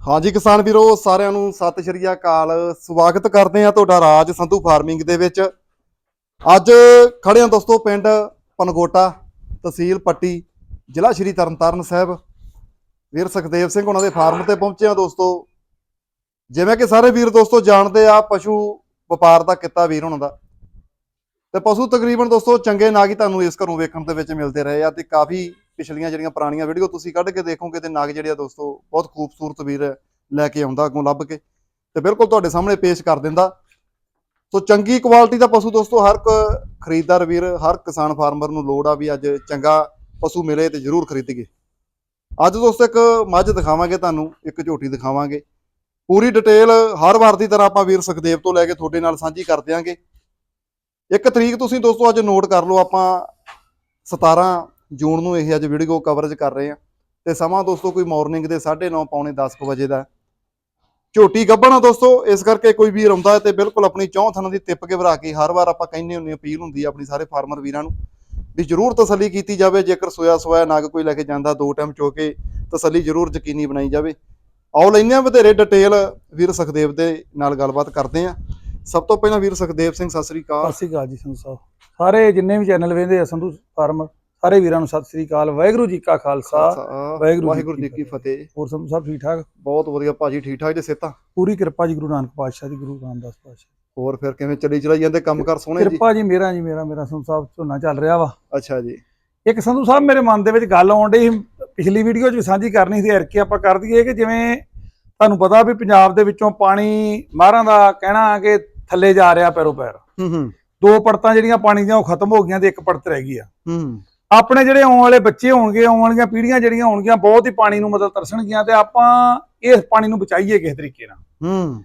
ਹਾਂਜੀ ਕਿਸਾਨ ਵੀਰੋ, ਸਾਰਿਆਂ ਨੂੰ ਸਤਿ ਸ਼੍ਰੀ ਅਕਾਲ। ਸਵਾਗਤ ਕਰਦੇ ਆ ਤੁਹਾਡਾ ਰਾਜ ਸੰਧੂ ਫਾਰਮਿੰਗ ਦੇ ਵਿੱਚ। ਅੱਜ ਖੜੇ ਹਾਂ ਦੋਸਤੋ ਪਿੰਡ ਪਨਗੋਟਾ ਤਹਿਸੀਲ ਪੱਟੀ, ਜ਼ਿਲ੍ਹਾ ਸ਼੍ਰੀ ਤਰਨਤਾਰਨ ਸਾਹਿਬ। ਵੀਰ ਸੁਖਦੇਵ ਸਿੰਘ ਉਹਨਾਂ ਦੇ ਫਾਰਮ ਤੇ ਪਹੁੰਚੇ ਆ ਦੋਸਤੋ। ਜਿਵੇਂ ਕਿ ਸਾਰੇ ਵੀਰ ਦੋਸਤੋ ਜਾਣਦੇ ਆ, ਪਸ਼ੂ ਵਪਾਰ ਦਾ ਕਿੱਤਾ ਵੀਰ ਉਹਨਾਂ ਦਾ। ਤੇ ਪਸ਼ੂ ਤਕਰੀਬਨ ਦੋਸਤੋ ਚੰਗੇ ਨਾਗ ਹੀ ਤੁਹਾਨੂੰ ਇਸ ਘਰੋਂ ਵੇਖਣ ਦੇ ਵਿੱਚ ਮਿਲਦੇ ਰਹੇ ਆ ਤੇ ਕਾਫੀ ਪਿਛਲੀਆਂ ਜਿਹੜੀਆਂ ਪੁਰਾਣੀਆਂ ਵੀਡੀਓ ਤੁਸੀਂ ਕੱਢ ਕੇ ਦੇਖੋਗੇ ਤੇ ਨਾਗ ਜਿਹੜੇ ਆ ਦੋਸਤੋ, ਬਹੁਤ ਖੂਬਸੂਰਤ ਵੀਰ ਲੈ ਕੇ ਆਉਂਦਾ ਅੱਗੋਂ ਲੱਭ ਕੇ ਤੇ ਬਿਲਕੁਲ ਤੁਹਾਡੇ ਸਾਹਮਣੇ ਪੇਸ਼ ਕਰ ਦਿੰਦਾ। ਸੋ ਚੰਗੀ ਕੁਆਲਿਟੀ ਦਾ ਪਸ਼ੂ ਦੋਸਤੋ, ਹਰ ਇੱਕ ਖਰੀਦਦਾਰ ਵੀਰ, ਹਰ ਕਿਸਾਨ ਫਾਰਮਰ ਨੂੰ ਲੋੜ ਆ ਵੀ ਅੱਜ ਚੰਗਾ ਪਸ਼ੂ ਮਿਲੇ ਤੇ ਜ਼ਰੂਰ ਖਰੀਦੀਏ। ਅੱਜ ਦੋਸਤੋ ਇੱਕ ਮੱਝ ਦਿਖਾਵਾਂਗੇ ਤੁਹਾਨੂੰ, ਇੱਕ ਝੋਟੀ ਦਿਖਾਵਾਂਗੇ। ਪੂਰੀ ਡਿਟੇਲ ਹਰ ਵਾਰ ਦੀ ਤਰ੍ਹਾਂ ਆਪਾਂ ਵੀਰ ਸੁਖਦੇਵ ਤੋਂ ਲੈ ਕੇ ਤੁਹਾਡੇ ਨਾਲ ਸਾਂਝੀ ਕਰ ਦਿਆਂਗੇ। ਇੱਕ ਤਰੀਕ ਤੁਸੀਂ ਦੋਸਤੋ ਅੱਜ ਨੋਟ ਕਰ ਲਓ, ਆਪਾਂ 17 ਜੂਨ ਨੂੰ ਇਹ ਅੱਜ ਵੀਡੀਓ ਕਵਰੇਜ ਕਰ ਰਹੇ ਹਾਂ ਤੇ ਸਮਾਂ ਦੋਸਤੋ ਕੋਈ ਮਾਰਨਿੰਗ ਦੇ 9:30 ਪੌਣੇ 10 ਕੁ ਵਜੇ ਦਾ ਝੋਟੀ ਗੱਭਣਾ ਦੋਸਤੋ, ਇਸ ਕਰਕੇ ਕੋਈ ਵੀਰ ਆਉਂਦਾ ਤੇ ਬਿਲਕੁਲ ਆਪਣੀ ਚੌਂ ਥਣਾਂ ਦੀ ਟਿੱਪ ਕੇ ਭਰਾ ਕੇ ਹਰ ਵਾਰ ਆਪਾਂ ਕਹਿੰਦੇ ਹੁੰਦੇ ਅਪੀਲ ਹੁੰਦੀ ਆ ਆਪਣੀ ਸਾਰੇ ਫਾਰਮਰ ਵੀਰਾਂ ਨੂੰ ਵੀ ਜ਼ਰੂਰ ਤਸੱਲੀ ਕੀਤੀ ਜਾਵੇ, ਜੇਕਰ ਸੋਇਆ ਸੋਇਆ ਨਾਗ ਕੋਈ ਲੈ ਕੇ ਜਾਂਦਾ ਦੋ ਟਾਈਮ ਚੋ ਕੇ, ਤਸੱਲੀ ਜ਼ਰੂਰ ਯਕੀਨੀ ਬਣਾਈ ਜਾਵੇ। ਆਓ ਲੈਂਦੇ ਆ ਵਧੇਰੇ ਡਿਟੇਲ ਵੀਰ ਸੁਖਦੇਵ ਦੇ ਨਾਲ ਗੱਲਬਾਤ ਕਰਦੇ ਆ ਸਭ ਤੋਂ ਪਹਿਲਾਂ ਵੀਰ ਸੁਖਦੇਵ ਸਿੰਘ, ਸਤਿ ਸ੍ਰੀ ਅਕਾਲ। ਸਤਿ ਸ੍ਰੀ ਅਕਾਲ ਜੀ ਸੰਧੂ ਸਾਹਿਬ। ਸਾਰੇ ਜਿੰਨੇ ਵੀ ਚੈਨਲ ਵੇਖਦੇ ਆ, ਸੰਧੂ ਫਾਰਮਰ ਸਾਰੇ ਵੀਰਾਂ ਨੂੰ ਸਤਿ ਸ੍ਰੀ ਅਕਾਲ ਵਾਹਿਗੁਰੂ ਜੀ ਕਾ ਖਾਲਸਾ ਵਾਹਿਗੁਰੂ ਜੀ ਕੀ ਫਤਿਹ। ਹੋਰ ਸੰਧੂ ਸਾਹਿਬ ਠੀਕ ਠਾਕ? ਬਹੁਤ ਵਧੀਆ ਭਾਜੀ ਠੀਕ ਠਾਕ ਜੇ ਸਿਹਤਾਂ? ਪੂਰੀ ਕਿਰਪਾ ਜੀ ਗੁਰੂ ਨਾਨਕ ਪਾਤਸ਼ਾਹ ਦੀ ਗੁਰੂ ਰਾਮਦਾਸ ਪਾਤਸ਼ਾਹ ਹੋਰ ਫਿਰ ਕਿਵੇਂ ਚੱਲੀ ਚਲਾਈ ਜਾਂਦੇ ਕੰਮ ਕਰ ਸੋਹਣੇ ਜੀ? ਕਿਰਪਾ ਜੀ ਮੇਰਾ ਜੀ ਮੇਰਾ ਮੇਰਾ ਸੰਧੂ ਸਾਹਿਬ ਝੋਨਾ ਚੱਲ ਰਿਹਾ ਵਾ। ਅੱਛਾ ਜੀ। ਇੱਕ ਸੰਧੂ ਸਾਹਿਬ ਮੇਰੇ ਮਨ ਦੇ ਵਿੱਚ ਗੱਲ ਆਉਣ ਡਈ ਪਿਛਲੀ ਵੀਡੀਓ 'ਚ ਵੀ ਸਾਂਝੀ ਕਰਨੀ ਸੀ ਐਰਕੇ ਆਪਾਂ ਕਰ ਦਈਏ ਕਿ ਜਿਵੇਂ ਤੁਹਾਨੂੰ ਪਤਾ ਵੀ ਪੰਜਾਬ ਦੇ ਵਿੱਚੋਂ ਪਾਣੀ ਮਾਰਾਂ ਦਾ ਕਹਿਣਾ ਕਿ ਥੱਲੇ ਜਾ ਰਿਹਾ ਪੈਰੋ ਪੈਰ। ਹੂੰ ਹੂੰ। ਦੋ ਪੜਤਾਂ ਜਿਹੜੀਆਂ ਪਾਣੀ ਦੀਆਂ ਉਹ ਖਤਮ ਹੋ ਗਈਆਂ ਤੇ ਇੱਕ ਪੜਤ ਰਹਿ ਗਈ ਆ। ਹੂੰ। ਆਪਣੇ ਜਿਹੜੇ ਆਉਣ ਵਾਲੇ ਬੱਚੇ ਹੋਣਗੇ ਆਉਣ ਵਾਲੀਆਂ ਪੀੜ੍ਹੀਆਂ ਜਿਹੜੀਆਂ ਹੋਣਗੀਆਂ ਬਹੁਤ ਹੀ ਪਾਣੀ ਨੂੰ ਮਤਲਬ ਤਰਸਣਗੀਆਂ ਤੇ ਆਪਾਂ ਇਸ ਪਾਣੀ ਨੂੰ ਬਚਾਈਏ ਕਿਸੇ ਤਰੀਕੇ ਨਾਲ। ਹੂੰ।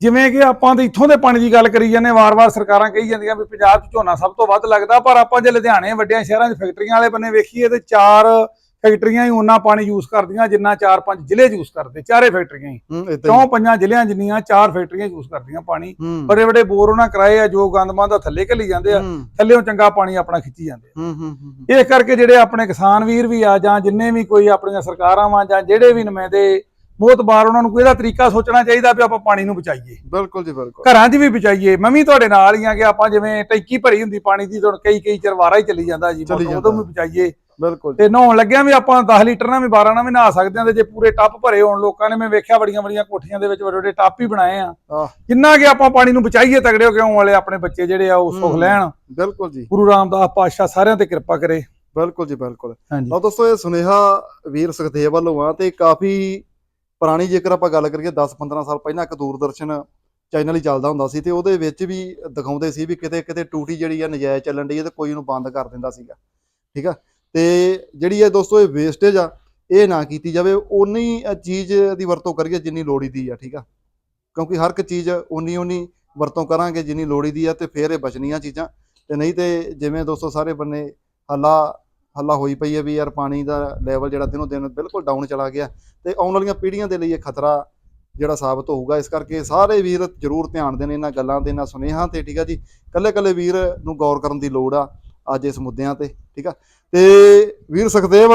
ਜਿਵੇਂ ਕਿ ਆਪਾਂ ਤੇ ਇੱਥੋਂ ਦੇ ਪਾਣੀ ਦੀ ਗੱਲ ਕਰੀ ਜਾਂਦੇ ਵਾਰ-ਵਾਰ ਸਰਕਾਰਾਂ ਕਹੀ ਜਾਂਦੀਆਂ ਵੀ ਪੰਜਾਬ 'ਚ ਝੋਨਾ ਸਭ ਤੋਂ ਵੱਧ ਲੱਗਦਾ ਪਰ ਆਪਾਂ ਜੇ ਲੁਧਿਆਣੇ ਵੱਡਿਆਂ ਸ਼ਹਿਰਾਂ 'ਚ ਫੈਕਟਰੀਆਂ ਵਾਲੇ ਬੰਨੇ ਵੇਖੀਏ ਤੇ ਚਾਰ ਫੈਕਟਰੀਆਂ ਹੀ ਉਹਨਾਂ ਪਾਣੀ ਯੂਜ਼ ਕਰਦੀਆਂ ਜਿੰਨਾ ਚਾਰ ਪੰਜ ਜ਼ਿਲ੍ਹੇ ਯੂਜ਼ ਕਰਦੇ ਚਾਰੇ ਫੈਕਟਰੀਆਂ ਹੀ। ਕਿਉਂ ਪੰਜਾਂ ਜ਼ਿਲ੍ਹਿਆਂ ਜਿੰਨੀਆਂ ਚਾਰ ਫੈਕਟਰੀਆਂ ਯੂਜ਼ ਕਰਦੀਆਂ ਪਾਣੀ। ਬੜੇ ਬੜੇ ਬੋਰ ਉਹਨਾਂ ਕਰਾਏ ਆ ਜੋ ਗੰਦਮਾਂ ਦਾ ਥੱਲੇ ਘੱਲੀ ਜਾਂਦੇ ਆ ਥੱਲੇੋਂ ਚੰਗਾ ਪਾਣੀ ਆਪਣਾ ਖਿੱਚੀ ਜਾਂਦੇ ਆ। ਇਸ ਕਰਕੇ ਜਿਹੜੇ ਆਪਣੇ ਕਿਸਾਨ ਵੀਰ ਵੀ ਆ ਜਾਂ ਜਿੰਨੇ ਵੀ ਕੋਈ ਆਪਣੀਆਂ ਸਰਕਾਰਾਂ ਵਾਂ ਜਾਂ ਜਿਹੜੇ ਵੀ ਨੁਮਾਇੰਦੇ ਮੋਤਬਾਰ ਉਹਨਾਂ ਨੂੰ ਕੋਈ ਇਹਦਾ ਤਰੀਕਾ ਸੋਚਣਾ ਚਾਹੀਦਾ ਵੀ ਆਪਾਂ ਪਾਣੀ ਨੂੰ ਬਚਾਈਏ। ਬਿਲਕੁਲ ਜੀ ਬਿਲਕੁਲ। ਘਰਾਂ 'ਚ ਵੀ ਬਚਾਈਏ। ਮੈਂ ਵੀ ਤੁਹਾਡੇ ਨਾਲ ਹੀ ਆ ਕਿ ਆਪਾਂ ਜਿਵੇਂ ਟੈਂਕੀ ਭਰੀ ਹੁੰਦੀ ਪਾਣੀ ਦੀ ਹੁਣ ਕਈ ਕਈ ਚਿਰ ਵਾਰਾ ਹੀ ਚੱਲੀ ਜਾਂਦਾ ਜੀ ਉਦੋਂ ਵੀ। ਬਚਾਈਏ। ਬਿਲਕੁਲ ਤੇ ਨਹਾਉਣ ਲੱਗਿਆਂ ਵੀ ਆਪਾਂ 10 ਲੀਟਰ ਨਾਲ ਵੀ 12 ਨਾਲ ਵੀ ਨਹਾ ਸਕਦੇ ਹਾਂ ਤੇ ਜੇ ਪੂਰੇ ਟੱਪ ਭਰੇ ਹੋਣ ਲੋਕਾਂ ਨੇ ਮੈਂ ਵੇਖਿਆ ਬੜੀਆਂ ਬੜੀਆਂ ਕੋਠੀਆਂ ਦੇ ਵਿੱਚ ਵੱਡੇ ਵੱਡੇ ਟੱਪ ਹੀ ਬਣਾਏ ਆ। ਜਿੰਨਾ ਕਿ ਆਪਾਂ ਪਾਣੀ ਨੂੰ ਬਚਾਈਏ ਤਗੜੇ ਹੋ ਕੇ ਆਉਣ ਵਾਲੇ ਆਪਣੇ ਬੱਚੇ ਜਿਹੜੇ ਆ ਉਹ ਸੁੱਖ। ਲੈਣ। ਬਿਲਕੁਲ ਜੀ। ਗੁਰੂ ਰਾਮਦਾਸ ਪਾਤਸ਼ਾਹ ਸਾਰਿਆਂ ਤੇ ਕਿਰਪਾ ਕਰੇ। ਬਿਲਕੁਲ ਜੀ ਬਿਲਕੁਲ। ਲਓ ਦੋਸਤੋ ਇਹ ਸੁਨੇਹਾ ਵੀਰ ਸੁਖਦੇਵ ਵੱਲੋਂ ਆ ਤੇ ਕਾਫੀ ਪੁਰਾਣੀ ਜੇਕਰ ਆਪਾਂ ਗੱਲ ਕਰੀਏ 10-15 ਸਾਲ ਪਹਿਲਾਂ ਇੱਕ ਦੂਰਦਰਸ਼ਨ ਚੈਨਲ ਹੀ ਚੱਲਦਾ ਹੁੰਦਾ ਸੀ ਤੇ ਉਹਦੇ ਵਿੱਚ ਵੀ ਦਿਖਾਉਂਦੇ ਸੀ ਵੀ ਕਿਤੇ ਕਿਤੇ ਟੂਟੀ ਜਿਹੜੀ ਆ ਨਜਾਇਜ਼ ਚੱਲਣ ਦੀ ਹੈ ਤੇ ਕੋਈ ਉਹਨੂੰ ਬੰਦ ਕਰ ਦਿੰਦਾ ਸੀਗਾ। ਠੀਕ ਆ? ਤੇ ਜਿਹੜੀ ਇਹ ਦੋਸਤੋ ਇਹ ਵੇਸਟੇਜ ਆ, ਇਹ ਨਾ ਕੀਤੀ ਜਾਵੇ। ਉਨੀ ਚੀਜ਼ ਦੀ ਵਰਤੋਂ ਕਰੀਏ ਜਿੰਨੀ ਲੋੜੀਦੀ ਆ, ਠੀਕ ਆ? ਕਿਉਂਕਿ ਹਰ ਇੱਕ ਚੀਜ਼ ਉਨੀ ਉਨੀ ਵਰਤੋਂ ਕਰਾਂਗੇ ਜਿੰਨੀ ਲੋੜੀਦੀ ਆ ਤੇ ਫੇਰ ਇਹ ਬਚਣੀਆਂ ਚੀਜ਼ਾਂ। ਤੇ ਨਹੀਂ ਤੇ ਜਿਵੇਂ ਦੋਸਤੋ ਸਾਰੇ ਬੰਨੇ ਹੱਲਾ ਹੱਲਾ ਹੋਈ ਪਈ ਹੈ ਵੀ ਯਾਰ ਪਾਣੀ ਦਾ ਲੈਵਲ ਜਿਹੜਾ ਦਿਨੋ ਦਿਨ ਬਿਲਕੁਲ ਡਾਊਨ ਚਲਾ ਗਿਆ। ਤੇ ਆਉਣ ਵਾਲੀਆਂ ਪੀੜ੍ਹੀਆਂ ਦੇ ਲਈ ਇਹ ਖਤਰਾ ਜਿਹੜਾ ਸਾਬਤ ਹੋਊਗਾ। ਇਸ ਕਰਕੇ ਸਾਰੇ ਵੀਰ ਜ਼ਰੂਰ ਧਿਆਨ ਦੇਣ, ਇਹਨਾਂ ਗੱਲਾਂ ਤੇ ਇਹਨਾਂ ਸੁਨੇਹਾਂ ਤੇ, ਠੀਕ ਆ ਜੀ? ਕੱਲੇ ਕੱਲੇ ਵੀਰ ਨੂੰ ਗੌਰ ਕਰਨ ਦੀ ਲੋੜ ਆ। ਅੱਜ ਇਸ ਮੁੱਦਿਆਂ ਤੇ ਠੀਕ ਆ? ਤੇ ਵੀਰ ਸੁਖਦੇਵ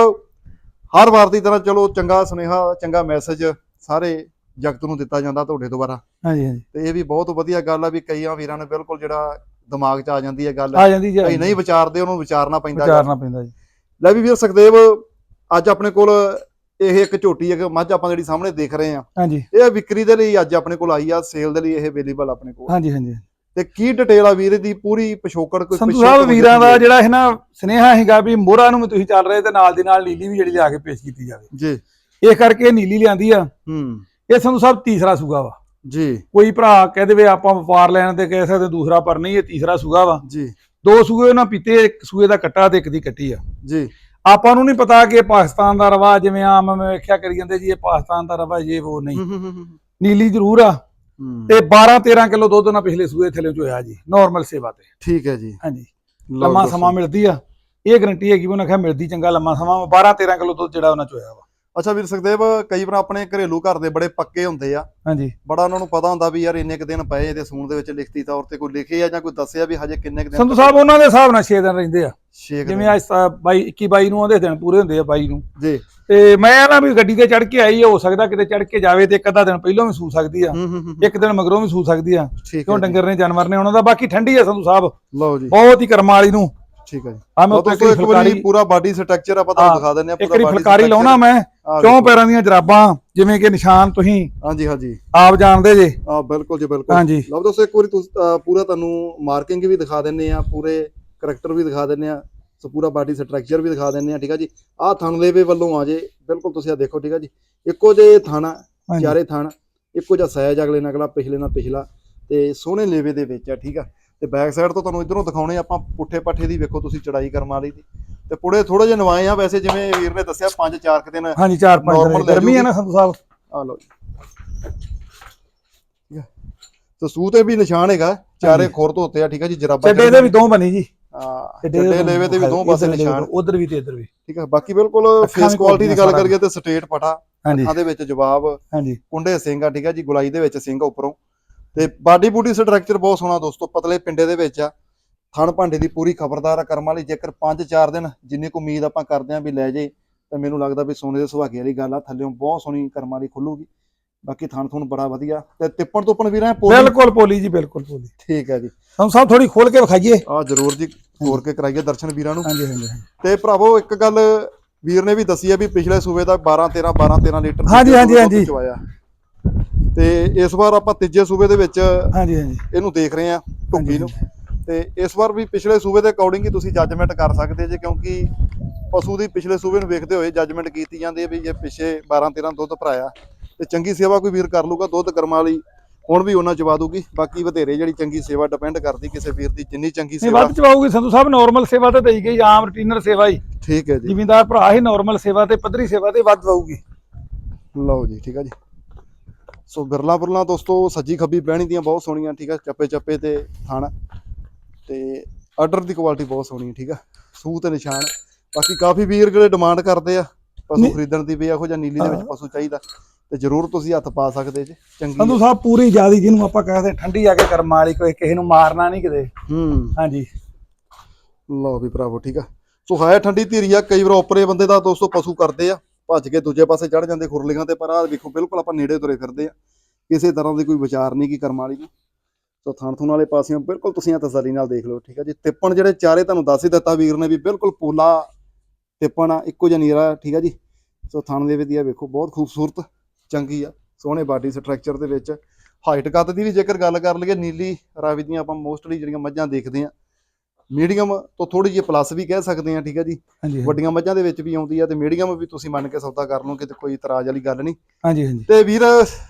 ਹਰ ਵਾਰ ਦੀ ਤਰ੍ਹਾਂ ਚਲੋ ਚੰਗਾ ਸੁਨੇਹਾ ਚੰਗਾ ਮੈਸੇਜ ਸਾਰੇ ਜਗਤ ਨੂੰ ਦਿੱਤਾ ਜਾਂਦਾ ਤੁਹਾਡੇ ਦੁਆਰਾ। ਹਾਂਜੀ ਹਾਂਜੀ। ਤੇ ਇਹ ਵੀ ਬਹੁਤ ਵਧੀਆ ਗੱਲ ਆ ਵੀ ਕਈਆਂ ਵੀਰਾਂ ਨੂੰ ਬਿਲਕੁਲ ਜਿਹੜਾ ਦਿਮਾਗ 'ਚ ਆ ਜਾਂਦੀ ਹੈ ਗੱਲ। ਆ ਜਾਂਦੀ ਜੀ ਕਈ ਨਹੀਂ ਵਿਚਾਰਦੇ ਉਹਨੂੰ ਵਿਚਾਰਨਾ ਪੈਂਦਾ। ਵਿਚਾਰਨਾ ਪੈਂਦਾ ਜੀ। ਲੈ ਵੀ ਵੀਰ ਸੁਖਦੇਵ ਅੱਜ ਆਪਣੇ ਕੋਲ ਇਹ ਇੱਕ ਝੋਟੀ ਇੱਕ ਮੱਝ ਆਪਾਂ ਜਿਹੜੀ ਸਾਹਮਣੇ ਦੇਖ ਰਹੇ ਆ। ਹਾਂਜੀ। ਇਹ ਵਿਕਰੀ ਦੇ ਲਈ ਅੱਜ ਆਪਣੇ ਕੋਲ ਆਈ ਆ ਸੇਲ ਦੇ ਲਈ ਇਹ ਅਵੇਲੇਬਲ ਆਪਣੇ ਕੋਲ। ਹਾਂਜੀ ਹਾਂਜੀ। ਤੇ ਕੀ ਡਿਟੇਲ ਆ ਵੀਰ ਦੀ ਪੂਰੀ ਪਿਛੋਕੜ ਕੋਈ ਸੰਧੂ ਸਾਹਿਬ ਵੀਰਾਂ ਦਾ ਜਿਹੜੀ- ਹੈ ਨਾ ਸਨੇਹਾ ਹੈਗਾ ਵੀ ਮੋਹਰਾ ਨੂੰ ਵੀ ਤੁਸੀਂ ਚੱਲ ਰਹੇ ਤੇ ਨਾਲ ਦੀ ਨਾਲ ਨੀਲੀ ਵੀ ਜਿਹੜੀ ਲਿਆ ਕੇ ਪੇਸ਼ ਕੀਤੀ ਜਾਵੇ। ਜੀ। ਇਹ ਕਰਕੇ ਨੀਲੀ ਲਿਆਂਦੀ ਆ। ਹੂੰ। ਇਹ ਸੰਧੂ ਸਾਹਿਬ ਤੀਸਰਾ ਸੂਗਾ ਵਾ। ਜੀ। ਕੋਈ ਭਰਾ ਕਹਿ ਦੇਵੇ ਆਪਾਂ ਵਪਾਰ ਲੈਣ ਤੇ ਕਹਿ ਸਕਦੇ ਦੂਸਰਾ ਪਰ ਨਹੀਂ ਇਹ ਤੀਸਰਾ ਸੂਗਾ ਵਾ। ਜੀ। ਦੋ ਸੂਏ ਉਹਨਾਂ ਪੀਤੇ ਇੱਕ ਸੂਏ ਦਾ ਕੱਟਾ ਤੇ ਇੱਕ ਦੀ ਕੱਟੀ ਆ। ਜੀ। ਆਪਾਂ ਨੂੰ ਨਹੀਂ ਪਤਾ ਕਿ ਇਹ ਪਾਕਿਸਤਾਨ ਦਾ ਰਵਾ ਜਿਵੇਂ ਆਮ ਮੈਂ ਵੇਖਿਆ ਕਰੀ ਜਾਂਦੇ ਜੀ ਇਹ ਪਾਕਿਸਤਾਨ ਦਾ ਰਵਾ ਇਹ ਉਹ ਨਹੀਂ। ਨੀਲੀ ਜ਼ਰੂਰ ਆ। ਤੇ 12 13 ਕਿਲੋ ਦੁੱਧ ਨਾਲ ਪਿਛਲੇ ਸੂਏ ਥੱਲੇ ਚੋਇਆ ਜੀ ਨਾਰਮਲ ਸੇਵਾ ਤੇ। ਠੀਕ ਹੈ ਜੀ। ਹਾਂਜੀ। ਲੰਮਾ। ਸਮਾਂ ਮਿਲਦੀ ਆ। ਇਹ ਗਰੰਟੀ ਹੈਗੀ ਵੀ ਉਹਨਾਂ ਕਿਹਾ ਮਿਲਦੀ ਚੰਗਾ ਲੰਮਾ ਸਮਾਂ 12 13 ਕਿਲੋ ਦੁੱਧ ਜਿਹੜਾ ਉਹਨਾਂ ਚੋਇਆ ਵਾ। ਅੱਛਾ ਵੀਰ ਸੁਖਦੇਵ ਕਈ ਵਾਰ ਆਪਣੇ ਘਰੇਲੂ ਘਰ ਦੇ ਬੜੇ ਪੱਕੇ ਹੁੰਦੇ ਆ। ਹਾਂਜੀ। ਬੜਾ ਉਹਨਾਂ ਨੂੰ ਪਤਾ ਹੁੰਦਾ ਵੀ ਯਾਰ ਇੰਨੇ ਕੁ ਦਿਨ ਪਏ ਇਹਦੇ ਸੂਣ ਦੇ ਵਿੱਚ ਲਿਖਤੀ ਤੌਰ ਤੇ ਕੋਈ ਲਿਖੇ ਆ ਜਾਂ ਕੋਈ ਦੱਸਿਆ ਵੀ ਹਜੇ ਕਿੰਨੇ ਕੁ ਦਿਨ ਸੰਧੂ ਸਾਹਿਬ ਉਹਨਾਂ ਦੇ ਹਿਸਾਬ ਨਾਲ 6 ਦਿਨ ਰਹਿੰਦੇ ਆ। ਛੇ ਕੁ ਜਿਵੇਂ। ਅੱਜ 22 21 22 ਨੂੰ ਉਹਦੇ ਦਿਨ ਪੂਰੇ ਹੁੰਦੇ ਆ 22 ਨੂੰ। ਜੀ। ਤੇ ਮੈਂ ਨਾ ਵੀ ਗੱਡੀ ਤੇ ਚੜ ਕੇ ਆਈ ਹੋ ਸਕਦਾ ਕਿਤੇ ਚੜ ਕੇ ਜਾਵੇ ਤੇ ਇੱਕ ਅੱਧਾ ਦਿਨ ਪਹਿਲਾਂ ਵੀ ਸੂ ਸਕਦੀ ਆ। ਹੂੰ ਹੂੰ ਹੂੰ ਇੱਕ ਦਿਨ ਮਗਰੋਂ ਵੀ ਸੂ ਸਕਦੀ ਆ। ਕਿਉਂ ਹੈ। ਡੰਗਰ ਨੇ ਜਾਨਵਰ ਨੇ ਉਹਨਾਂ ਦਾ ਬਾਕੀ ਠੰਡੀ ਆ ਸੰਧੂ ਸਾਹਿਬ। ਲਓ ਜੀ। ਬਹੁਤ ਹੀ ਕਰਮਾਂ ਵਾਲੀ ਨੂੰ। ਠੀਕ ਹੈ ਜੀ। ਆ ਮੈਂ ਉੱਤੇ ਇੱਕ ਵਾਰੀ ਪੂਰਾ ਬਾਡੀ ਸਟਰਕਚਰ ਆਪਾਂ ਤੁਹਾਨੂੰ ਹਾਂ, ਦਿਖਾ ਦਿੰਦੇ ਆ ਇੱਕ body ਫੁਲਕਾਰੀ structure। ਲਾਉਣਾ ਮੈਂ ਚੌਂ। ਪੈਰਾਂ ਦੀਆਂ ਜਰਾਬਾਂ ਜਿਵੇਂ ਕਿ ਨਿਸ਼ਾਨ ਤੁਸੀਂ ਹਾਂਜੀ ਹਾਂਜੀ। ਆਪ ਜਾਣਦੇ ਜੇ। ਆ ਬਿਲਕੁਲ ਜੀ ਬਿਲਕੁਲ। ਹਾਂਜੀ। ਲਓ ਦੋਸਤੋ ਇੱਕ ਵਾਰੀ ਪੂਰਾ ਤੁਹਾਨੂੰ ਮਾਰਕਿੰਗ ਵੀ ਦਿਖਾ ਦਿੰਨੇ ਆ ਪੂਰੇ ਕਰੈਕਟਰ ਵੀ ਦਿਖਾ ਦਿੰਨੇ ਆ ਸੋ ਪੂਰਾ ਬਾਡੀ ਸਟਰਕਚਰ ਵੀ ਦਿਖਾ ਦਿੰਨੇ ਆ ਠੀਕ ਆ ਜੀ? ਆਹ ਥਣ ਦੇਵੇ ਵੱਲੋਂ ਆ ਜੇ ਬਿਲਕੁਲ ਤੁਸੀਂ ਆ ਦੇਖੋ ਠੀਕ ਆ ਜੀ? ਇੱਕੋ ਜੇ ਥਾਣਾ। ਚਾਰੇ ਥਣ ਇੱਕੋ ਜਿਹਾ ਸਾਇਜ ਅਗਲੇ ਨਾਲ ਅਗਲਾ ਪਿਛਲੇ ਨਾਲ ਪਿਛਲਾ ਤੇ ਸੋਹਣੇ ਲੇਵੇ ਦੇ ਵਿੱਚ ਆ ਠੀਕ ਆ? ਤੇ ਬੈਕ ਸਾਈਡ ਤੋਂ ਤੁਹਾਨੂੰ ਇਧਰੋਂ ਦਿਖਾਉਣੇ ਆਪਾਂ ਪੁੱਠੇ ਪੱਠੇ ਦੀ ਵੇਖੋ ਤੁਸੀਂ ਚੜਾਈ ਕਰਮ ਵਾਲੀ ਦੀ। ਤੇ ਪੁੜੇ ਥੋੜਾ ਜਿਹਾ ਨਵਾਏ ਆ ਵੈਸੇ ਜਿਵੇਂ ਵੀਰ ਨੇ ਦੱਸਿਆ 5-4 ਕੁ ਦਿਨ ਹਾਂਜੀ ਚਾਰ ਪੰਜ Normal ਦਿਨ ਲੈ ਗਰਮੀ ਆ ਨਾ। ਸੰਧੂ ਸਾਹਿਬ ਆ ਲਓ ਜੀ। ਤੇ ਸੂਹ ਤੇ ਵੀ ਨਿਸ਼ਾਨ ਹੈਗਾ ਚਾਰੇ। ਖੁਰ ਧੋਤੇ ਆ ਠੀਕ ਆ ਜੀ ਜਰਾਬਾਂ ਚੱਡੇ ਦੇ ਵੀ ਦੋ ਬਣੀ ਜੀ। ਹਾਂ ਚੱਡੇ ਲੇਵੇ ਤੇ ਵੀ ਦੋ ਪਾਸੇ ਨਿਸ਼ਾਨ। ਉਧਰ ਵੀ ਤੇ ਇੱਧਰ ਵੀ। ਠੀਕ ਆ ਬਾਕੀ ਬਿਲਕੁਲ ਅੱਖਾਂ ਫੇਸ ਵੀ ਕੁਆਲਿਟੀ ਦੀ ਗੱਲ ਸਾਰਾ ਕਰੀਏ ਤੇ ਸਟੇਟ ਪਟਾ ਹਾਂਜੀ। ਅੱਖਾਂ ਦੇ ਵਿੱਚ ਜਵਾਬ ਹਾਂਜੀ। ਕੁੰਡੇ ਸਿੰਘ ਆ ਠੀਕ ਆ ਜੀ ਗੁਲਾਈ ਦੇ ਵਿੱਚ ਸਿੰਘ ਆ ਉੱਪਰੋਂ। ਤੇ ਬਾਡੀ ਬੂਡੀ ਸਟਰਕਚਰ ਬਹੁਤ ਸੋਹਣਾ ਦੋਸਤੋ ਪਤਲੇ ਪਿੰਡੇ ਦੇ ਵਿੱਚ ਆ। ਥਣ ਭਾਂਡੇ ਦੀ ਪੂਰੀ ਖਬਰਦਾਰ ਆ ਕਰਮ ਵਾਲੀ। ਜੇਕਰ 5-4 ਦਿਨ ਜਿੰਨੀ ਕੁ ਉਮੀਦ ਆਪਾਂ ਕਰਦੇ ਆਂ ਵੀ ਲੈ ਜੇ ਤਾਂ ਮੈਨੂੰ ਲੱਗਦਾ ਵੀ ਸੋਨੇ ਦੇ ਸੁਹਾਗੇ ਵਾਲੀ ਗੱਲ ਆ। ਥੱਲੇੋਂ ਬਹੁਤ ਸੋਹਣੀ ਕਰਮ ਵਾਲੀ ਖੁੱਲੂਗੀ। ਬਾਕੀ ਥਣ ਥੁਣ ਬੜਾ ਵਧੀਆ। ਤੇ ਤਿੱਪਣ ਤੋਪਣ ਵੀ ਰਹੇ ਪੋਲੀ ਬਿਲਕੁਲ ਪੋਲੀ ਜੀ ਬਿਲਕੁਲ ਪੋਲੀ। ਠੀਕ ਹੈ ਜੀ। ਸਾਹਿਬ ਥੋੜੀ ਖੋਲ ਕੇ ਵਿਖਾਈਏ। ਆ ਜਰੂਰ ਜੀ। ਹੋਰ ਕੇ ਕਰਾਈਏ ਦਰਸ਼ਨ ਵੀਰਾਂ ਨੂੰ। ਹਾਂਜੀ ਹਾਂਜੀ। ਤੇ ਭਰਾਵੋ ਇੱਕ ਗੱਲ ਵੀਰ ਨੇ ਵੀ ਦੱਸੀ ਹੈ ਵੀ ਪਿਛਲੇ ਸੂਬੇ ਦਾ 12 13 12 13 ਲੀਟਰ ਹਾਂਜੀ, ਹਾਂਜੀ, ਹਾਂਜੀ। ਤੇ ਇਸ ਵਾਰ ਆਪਾਂ ਤੀਜੇ ਸੂਬੇ ਦੇ ਵਿੱਚ ਹਾਂਜੀ ਹਾਂਜੀ। ਇਹਨੂੰ ਦੇਖ ਰਹੇ ਆ ਢੁੱਗੀ ਨੂੰ। ਤੇ ਇਸ ਵਾਰ ਵੀ ਪਿਛਲੇ ਸੂਬੇ ਦੇ ਅਕੋਰਡਿੰਗ ਹੀ ਤੁਸੀਂ ਜੱਜਮੈਂਟ ਕਰ ਸਕਦੇ ਜੇ ਕਿਉਂਕਿ ਪਸ਼ੂ ਦੀ ਪਿਛਲੇ ਸੂਬੇ ਨੂੰ ਵੇਖਦੇ ਹੋਏ ਜੱਜਮੈਂਟ ਕੀਤੀ ਜਾਂਦੀ ਹੈ ਵੀ ਇਹ ਪਿਛੇ 12 13 ਦੁੱਧ ਭਰਾਇਆ। ਤੇ ਚੰਗੀ ਸੇਵਾ ਕੋਈ ਵੀਰ ਕਰ ਲੂਗਾ ਦੁੱਧ ਕਰਮਾਂ ਵਾਲੀ ਹੁਣ ਵੀ ਉਹਨਾਂ ਚਵਾ ਦੂਗੀ ਬਾਕੀ ਵਧੇਰੇ ਜਿਹੜੀ ਚੰਗੀ ਸੇਵਾ ਡਿਪੈਂਡ ਕਰਦੀ ਕਿਸੇ ਵੀਰ ਦੀ ਜਿੰਨੀ ਚੰਗੀ ਸੇਵਾ ਵੱਧ ਚਵਾਉਗੀ ਸੰਧੂ ਸਾਹਿਬ ਨਾਰਮਲ ਸੇਵਾ ਤੇ ਦੇਈ ਗਈ ਆਮ ਰੂਟੀਨਰ ਸੇਵਾ ਹੀ। ਠੀਕ ਹੈ ਜੀ। ਜ਼ਿਮੀਂਦਾਰ ਭਰਾ ਹੀ ਨਾਰਮਲ ਸੇਵਾ ਤੇ ਪੱਧਰੀ ਸੇਵਾ ਤੇ ਵੱਧ ਦਊਗੀ। ਲਓ ਜੀ ਠੀਕ ਆ ਜੀ। ਸੋ ਬਿਰਲਾ ਬੁਰਲਾ ਦੋਸਤੋ ਸੱਜੀ ਖੱਬੀ ਬਹਿਣੀ ਦੀਆਂ ਬਹੁਤ ਸੋਹਣੀਆਂ ਠੀਕ ਆ ਚੱਪੇ ਚੱਪੇ ਤੇ ਥਣ। ਤੇ ਆਰਡਰ ਦੀ ਕੁਆਲਿਟੀ ਬਹੁਤ ਸੋਹਣੀ ਹੈ ਠੀਕ ਆ ਸੂਹ ਤੇ ਨਿਸ਼ਾਨ। ਬਾਕੀ ਕਾਫੀ ਵੀਰ ਜਿਹੜੇ ਡਿਮਾਂਡ ਕਰਦੇ ਆ ਪਸ਼ੂ। ਖਰੀਦਣ ਦੀ ਵੀ ਇਹੋ ਜਿਹਾ ਨੀਲੀ ਦੇ ਵਿੱਚ ਹਾਂ। ਪਸ਼ੂ ਚਾਹੀਦਾ। ਤੇ ਜ਼ਰੂਰ ਤੁਸੀਂ ਹੱਥ ਪਾ ਸਕਦੇ ਜੇ ਚੰਗੀ ਸੰਧੂ ਸਾਹਿਬ ਪੂਰੀ ਜਿਆਦੀ ਜਿਹਨੂੰ ਆਪਾਂ ਕਹਿੰਦੇ ਠੰਡੀ ਆ ਕੇ ਕਰਮਾਂ ਵਾਲੀ ਕੋਈ ਕਿਸੇ ਨੂੰ ਮਾਰਨਾ ਨਹੀਂ ਕਿਤੇ। ਹੂੰ। ਹਾਂਜੀ। ਲਓ ਵੀ ਭਰਾਵੋ ਠੀਕ ਆ। ਸੋ ਹੈ ਠੰਡੀ ਧੀਰੀ ਆ ਕਈ ਵਾਰ ਓਪਰੇ ਬੰਦੇ ਦਾ ਦੋਸਤੋ ਪਸ਼ੂ ਕਰਦੇ ਆ ਭੱਜ ਕੇ ਦੂਜੇ ਪਾਸੇ ਚੜ ਜਾਂਦੇ ਖੁਰਲੀਆਂ ਤੇ ਪਰ ਆ ਵੇਖੋ ਬਿਲਕੁਲ ਆਪਾਂ ਨੇੜੇ ਤੁਰੇ ਫਿਰਦੇ ਆ। ਕਿਸੇ ਤਰ੍ਹਾਂ ਦੀ ਕੋਈ ਵਿਚਾਰ ਨਹੀਂ ਕੀ ਕਰਮ ਵਾਲੀ ਨੂੰ। ਸੋ ਥਣ ਥੁਣ ਵਾਲੇ ਪਾਸਿਓਂ ਬਿਲਕੁਲ ਤੁਸੀਂ ਆ ਤਸੱਲੀ ਨਾਲ ਦੇਖ ਲਓ ਠੀਕ ਆ ਜੀ। ਤਿੱਪਣ ਜਿਹੜੇ ਚਾਰੇ ਤੁਹਾਨੂੰ ਦੱਸ ਹੀ ਦਿੱਤਾ ਵੀਰ ਨੇ ਵੀ ਬਿਲਕੁਲ ਪੋਲਾ ਤਿੱਪਣ ਆ ਇੱਕੋ ਜਿਹਾ ਨੀਰਾ ਠੀਕ ਆ ਜੀ। ਸੋ ਥਣ ਦੇ ਵਧੀਆ ਵੇਖੋ ਬਹੁਤ ਖੂਬਸੂਰਤ ਚੰਗੀ ਆ ਸੋਹਣੇ ਬਾਡੀ ਸਟਰਕਚਰ ਦੇ ਵਿੱਚ। ਹਾਈਟ ਕੱਦ ਦੀ ਵੀ ਜੇਕਰ ਗੱਲ ਕਰ ਲਈਏ ਨੀਲੀ ਰਾਵੀ ਦੀਆਂ ਆਪਾਂ ਮੋਸਟਲੀ ਜਿਹੜੀਆਂ ਮੱਝਾਂ ਦੇਖਦੇ ਆ ਮੀਡੀਅਮ ਤੋਂ ਥੋੜੀ ਜਿਹੀ ਪਲੱਸ ਵੀ ਕਹਿ ਸਕਦੇ ਆ ਠੀਕ ਆ ਜੀ? ਵੱਡੀਆਂ ਮੱਝਾਂ ਦੇ ਵਿੱਚ ਵੀ ਆਉਂਦੀ ਆ ਤੇ ਮੀਡੀਅਮ ਵੀ ਤੁਸੀਂ ਮੰਨ ਕੇ ਸੌਦਾ ਕਰ ਲਓ ਕਿ ਕੋਈ ਇਤਰਾਜ਼ ਵਾਲੀ ਗੱਲ ਨਹੀਂ। ਹਾਂਜੀ ਹਾਂਜੀ। ਤੇ ਵੀਰ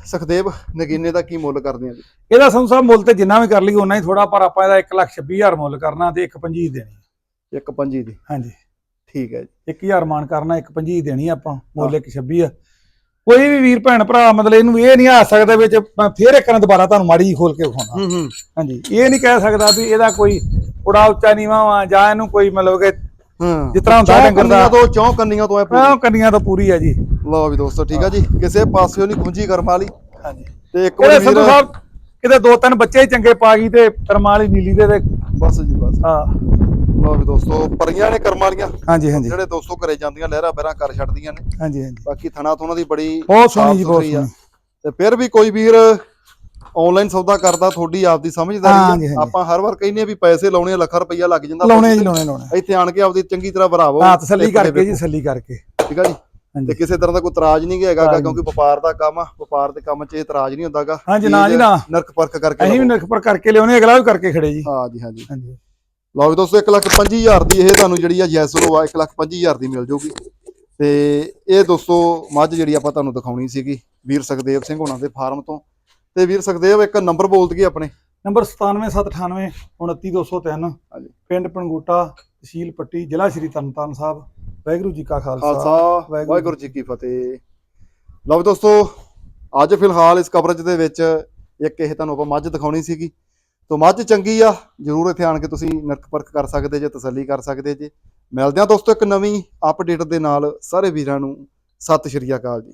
ਸੁਖਦੇਵ ਨਗੀਨੇ ਦਾ ਕੀ ਮੁੱਲ ਕਰਦੇ ਆ ਜੀ? ਇਹਦਾ ਸੰਧੂ ਸਾਹਿਬ ਮੁੱਲ ਤੇ ਜਿੰਨਾ ਵੀ ਕਰ ਲਈ ਉਹਨਾਂ ਹੀ ਥੋੜਾ ਪਰ ਆਪਾਂ ਇਹਦਾ 1 ਲੱਖ 26000 ਮੁੱਲ ਕਰਨਾ ਤੇ 1.25 ਦੇਣੀ। ਇੱਕ ਪੰਜੀ ਦੀ। ਹਾਂਜੀ। ਠੀਕ ਹੈ ਜੀ। 1000 ਮਾਨ ਕਰਨਾ 1.25 ਦੇਣੀ ਆਪਾਂ ਮੁੱਲ 1.26 ਆ। ਕੋਈ ਵੀ ਵੀਰ ਭੈਣ ਭਰਾ ਮਤਲਬ ਇਹਨੂੰ ਇਹ ਨਹੀਂ ਆ ਸਕਦਾ ਵਿੱਚ ਮੈਂ ਫੇਰ ਇੱਕ ਵਾਰ ਦੁਬਾਰਾ ਤੁਹਾਨੂੰ ਮਾੜੀ ਖੋਲ ਕੇ ਵਿਖਾਉਣਾ। ਹੂੰ ਹੂੰ। ਹਾਂਜੀ ਇਹ ਨਹੀਂ ਕਹਿ ਸਕਦਾ ਵੀ ਇਹਦਾ ਕੋਈ ਉੜਾ ਉੱਚਾ ਨੀਵਾ ਵਾ ਜਾਂ ਇਹਨੂੰ ਕੋਈ ਮਤਲਬ ਕਿ ਹਾਂ। ਜਿਸ ਤਰ੍ਹਾਂ ਹੁੰਦਾ ਚੌਂ ਡੰਗਰ ਦਾ। ਤੋਂ ਚੌਂ ਕੰਨੀਆਂ ਤੋਂ ਇਹ ਪੂਰੀ। ਆਹ ਕੰਨੀਆਂ ਤਾਂ ਪੂਰੀ ਆ ਜੀ। ਲਓ ਵੀ ਦੋਸਤੋ ਠੀਕ ਆ ਜੀ। ਕਿਸੇ ਪਾਸਿਓਂ ਨਹੀਂ ਖੁੰਜੀ ਕਰਮ ਵਾਲੀ। ਹਾਂਜੀ। ਤੇ ਇੱਕ ਵਾਰ ਸੰਧੂ ਸਾਹਿਬ ਕਿਤੇ ਦੋ ਤਿੰਨ ਬੱਚੇ ਹੀ ਚੰਗੇ ਪਾ ਗਈ ਤੇ ਕਰਮਾਂ ਵਾਲੀ ਨੀਲੀ ਦੇ ਤੇ ਬਸ ਜੀ ਬਸ। ਹਾਂ। ਲਓ ਵੀ ਦੋਸਤੋ ਪਰੀਆਂ ਨੇ ਕਰਮ ਵਾਲੀਆਂ। ਹਾਂਜੀ ਹਾਂਜੀ। ਜਿਹੜੇ ਦੋਸਤੋ ਘਰੇ ਜਾਂਦੀਆਂ ਲਹਿਰਾ ਬਹਿਰਾ ਕਰ ਛੱਡਦੀਆਂ ਨੇ। ਹਾਂਜੀ ਹਾਂਜੀ। ਬਾਕੀ ਥਣਾ ਤੋਂ ਉਹਨਾਂ ਦੀ ਬੜੀ ਬਹੁਤ ਸੋਹਣੀ ਜੀ ਬਹੁਤ ਸਾਫ਼-ਸੁਥਰੀ ਆ। ਸੋਹਣੀ। ਤੇ ਫਿਰ ਵੀ ਕੋਈ ਵੀਰ ਆਨਲਾਈਨ ਸੌਦਾ ਕਰਦਾ ਤੁਹਾਡੀ ਆਪਦੀ ਹਾਂਜੀ, ਸਮਝਦਾਰੀ ਹਾਂਜੀ। ਆ ਆਪਾਂ ਹਰ ਵਾਰ ਕਹਿੰਦੇ ਆ ਵੀ ਪੈਸੇ ਲਾਉਣੇ ਆ ਲੱਖਾਂ ਰੁਪਈਆ ਲੱਗ ਜਾਂਦਾ। ਲਾਉਣੇ ਜੀ ਲਾਉਣੇ ਲਾਉਣੇ। ਇੱਥੇ ਆਣ ਕੇ ਆਪਦੀ ਚੰਗੀ ਤਰ੍ਹਾਂ ਭਰਾਵੋ। ਹਾਂ ਤਸੱਲੀ ਕਰਕੇ ਜੀ ਵੇਖੋ, ਤਸੱਲੀ ਕਰਕੇ। ਠੀਕ ਆ ਜੀ? ਹਾਂਜੀ। ਤੇ ਕਿਸੇ ਤਰ੍ਹਾਂ ਦਾ ਕੋਈ ਇਤਰਾਜ਼ ਨਹੀਂ ਹੈਗਾ ਕਿਉਂਕਿ ਵਪਾਰ ਦਾ ਕੰਮ ਆ ਵਪਾਰ ਦੇ ਕੰਮ 'ਚ ਇਤਰਾਜ਼ ਨਹੀਂ ਹੁੰਦਾਗਾ ਹਾਂਜੀ ਨਾ ਜੀ ਨਾ। ਨਰਕ ਪਰਖ ਕਰਕੇ ਅਸੀਂ ਵੀ ਕਰਕੇ ਲਿਆਉਣੇ ਅਗਲਾ ਵੀ ਕਰਕੇ ਖੜੇ ਜੀ। ਹਾਂ ਜੀ ਹਾਂ ਜੀ। ਹਾਂਜੀ। ਲਓ ਵੀ ਦੋਸਤੋ 1 ਲੱਖ 25000 ਦੀ ਇਹ ਤੁਹਾਨੂੰ ਜਿਹੜੀ ਆ ਜੈਸਰੋ ਆ 1 ਲੱਖ 25000 ਦੀ ਮਿਲ ਜਾਊਗੀ ਤੇ ਇਹ ਦੋਸਤੋ ਮੱਝ ਜਿਹੜੀ ਆਪਾਂ ਤੁਹਾਨੂੰ ਦਿਖਾਉਣੀ ਸੀਗੀ ਵੀਰ ਸੁਖਦੇਵ ਸਿੰਘ ਹੋਣਾ ਦੇ ਫਾਰਮ ਤੋਂ। ਤੇ ਵੀਰ ਸੁਖਦੇਵ ਇੱਕ ਨੰਬਰ ਬੋਲ ਦਈਏ ਆਪਣੇ? ਨੰਬਰ 97798 29203 ਹਾਂਜੀ। ਪਿੰਡ ਪੰਗੂਟਾ ਤਹਿਸੀਲ ਪੱਟੀ ਜ਼ਿਲ੍ਹਾ ਸ਼੍ਰੀ ਤਰਨਤਾਰਨ ਸਾਹਿਬ। ਵਾਹਿਗੁਰੂ ਜੀ ਕਾ ਖਾਲਸਾ। ਵਾਹਿਗੁਰੂ ਜੀ ਕੀ ਫਤਿਹ। ਲਓ ਦੋਸਤੋ ਅੱਜ ਫਿਲਹਾਲ ਇਸ ਕਵਰੇਜ ਦੇ ਵਿੱਚ ਇੱਕ ਇਹ ਤੁਹਾਨੂੰ ਆਪਾਂ ਮੱਝ ਦਿਖਾਉਣੀ ਸੀਗੀ। ਤੋਂ ਮੱਝ ਚੰਗੀ ਆ, ਜਰੂਰ ਇੱਥੇ ਆਣ ਕੇ ਤੁਸੀਂ ਨਰਕ ਪਰਖ ਕਰ ਸਕਦੇ ਜੇ, ਤਸੱਲੀ ਕਰ ਸਕਦੇ ਜੇ। ਮਿਲਦੇ ਆ ਦੋਸਤੋ ਇੱਕ ਨਵੀਂ ਅਪਡੇਟ ਦੇ ਨਾਲ। ਸਾਰੇ ਵੀਰਾਂ ਨੂੰ ਸਤਿ ਸ਼੍ਰੀ ਅਕਾਲ ਜੀ।